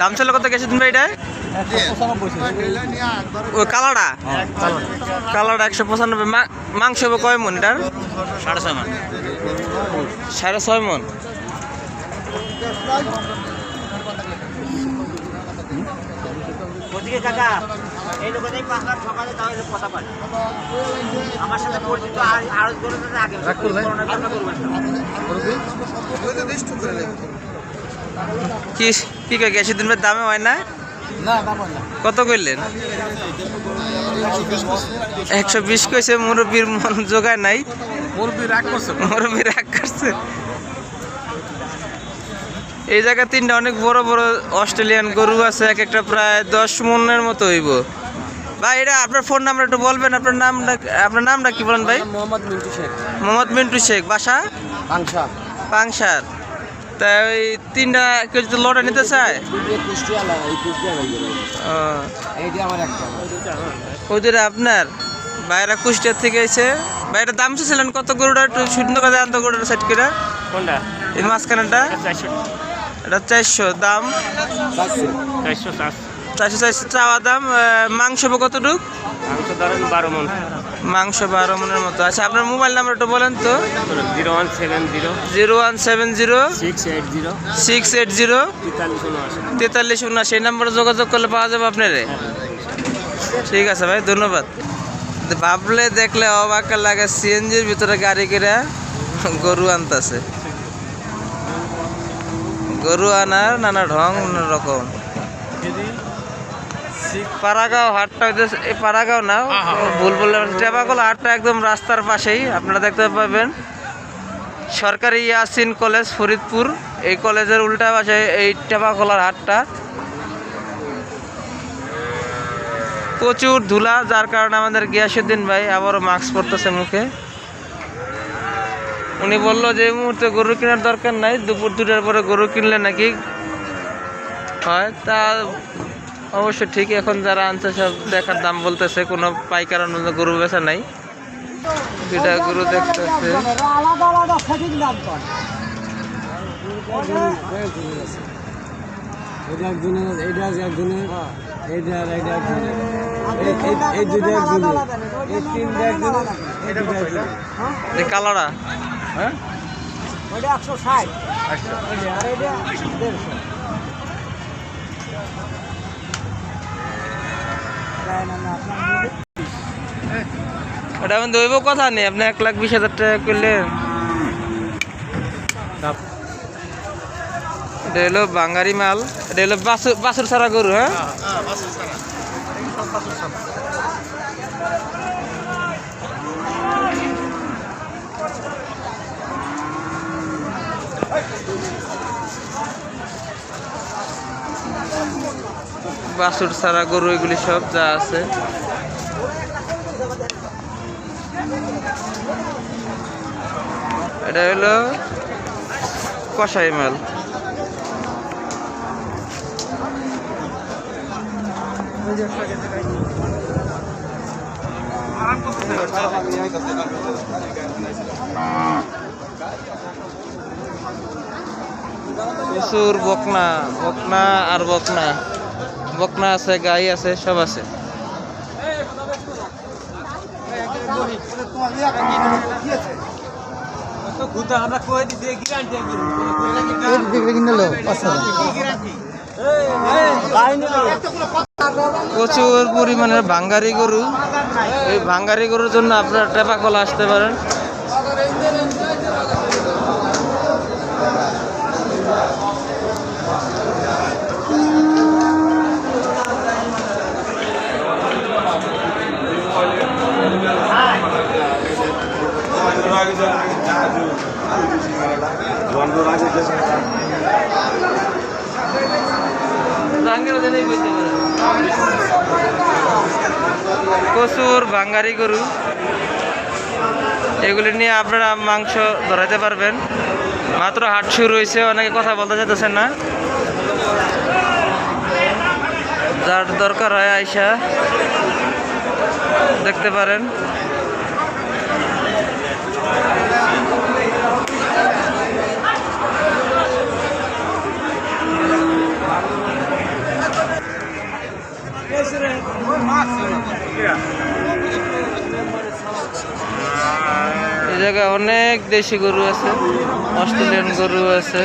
দাম ছিল কত গেছে তুমি এটা? ও কালাডা? কালাডা একশো পঁচানব্বই। মাংস হবে কয় মন এটার? সাড়ে ছয় মন। সাড়ে ছয় মন। ওদিকে কাকা। এই লোকের পাঁচ লাখ সকালে তাহলে কথা পারে আমার সাথে পরিচিত আর আরও করে আগে করবেন কি কি কয় গ্যাসের দিনের দামে হয় না? কত করলেন একশো বিশ কইছে মুরব্বীর মন জোগায় নাই। মুরব্বী রাগ করছে মুরব্বী রাগ করছে এই জায়গা তিনটা অনেক বড় বড় অস্ট্রেলিয়ান গরু আছে এক একটা প্রায় দশ মনের মতো হইব। ভাই এটা আপনার ফোন নাম্বার একটু বলবেন আপনার নামটা আপনার নামটা কি বলেন ভাই? মোহাম্মদ মিন্টু শেখ। মোহাম্মদ মিন্টু শেখ বাসা? পাংশা পাংশার তা ওই তিনটা কেউ যদি লটে নিতে চায়? কুষ্টিয়া লাগা এই কুষ্টিয়া লাগবে ও, এইটি আমার একটা। ওদের আপনার? বাইরা কুষ্টিয়ার থেকে এসে বাইরে দাম ছিলেন কত গরুটা? একটু শূন্য কথা আনতো গরুটা সেট করে। কোনটা? এই মাঝখানেটা চারশো। এটা চারশো দাম? চারশো চারশো। চারশো চারশো চাওয়া দাম মাংস কতটুক? মাংস ধরেন বারো মন। মাংস বারো মনের মতো। আচ্ছা আপনার মোবাইল নাম্বার একটু বলেন তো। Zero one seven zero. Zero one seven zero. Six eight zero. Six eight zero. তেতাল্লিশ উনআশি। এই নাম্বারে যোগাযোগ করলে পাওয়া যাবে আপনারে? ঠিক আছে ভাই ধন্যবাদ। ভাবলে দেখলে অবাক লাগে সিএনজির ভিতরে গাড়ি করে গরু আনতেছে। গরু আনার নানা ঢং নানা রকম। পাড়াগাঁও হাটটা এই পাড়াগাঁও না ভুল বললে টেপাকল হাটটা একদম রাস্তার পাশেই আপনারা দেখতে পাবেন। সরকারি ইয়াসিন কলেজ ফরিদপুর এই কলেজের উল্টা পাশে এই টেপাকলার হাটটা। প্রচুর ধুলা যার কারণে আমাদের গিয়াসুদ্দিন ভাই আবারও মাস্ক পরতেছে মুখে। উনি বলল যে এই মুহূর্তে গরু কেনার দরকার নাই দুপুর দুটার পরে গরু কিনলে নাকি হয়? তা অবশ্য ঠিক এখন যারা আনছে সব দেখার দাম বলতেছে কোনো পাইকার অনুযায়ী গরু বেচা নাই। দুটা গরু দেখতেছে। আলাদা আলাদা সঠিক দাম এটা একজনের এটা একজনের এইটা আর এইটা একজনের এই- এই- এই দুটো একজনের এই তিনটা একজনের এই দুটো একজনের এই কালারা হ্যাঁ ওটা একশো। ষাট আর এটা দেড়শো। ওটা আমি দইব কথা নেই। আপনি এক লাখ বিশ হাজার টাকা করলেন এটা হলো বাঙালি মাল। এটা হলো বাসুর বাসুর ছাড়া গরু হ্যাঁ? বাসুর ছাড়া গরু এগুলি সব যা আছে। এটা হলো কষাই মাল। প্রচুর বকনা বকনা আর বকনা। বকনা আছে, গাই আছে, সব আছে। প্রচুর পরিমাণের ভাঙ্গারি গরু। এই ভাঙ্গারি গরুর জন্য আপনারা টেপাকলা আসতে পারেন। প্রচুর বাঙ্গারি গরু। এগুলি নিয়ে আপনারা মাংস ধরাতে পারবেন। মাত্র হাট শুরু অনেকে কথা বলতে চাইতেছেন না। যার দরকার হয় আইসা দেখতে পারেন। এই জায়গায় অনেক দেশি গরু আছে অস্ট্রেলিয়ান গরু আছে।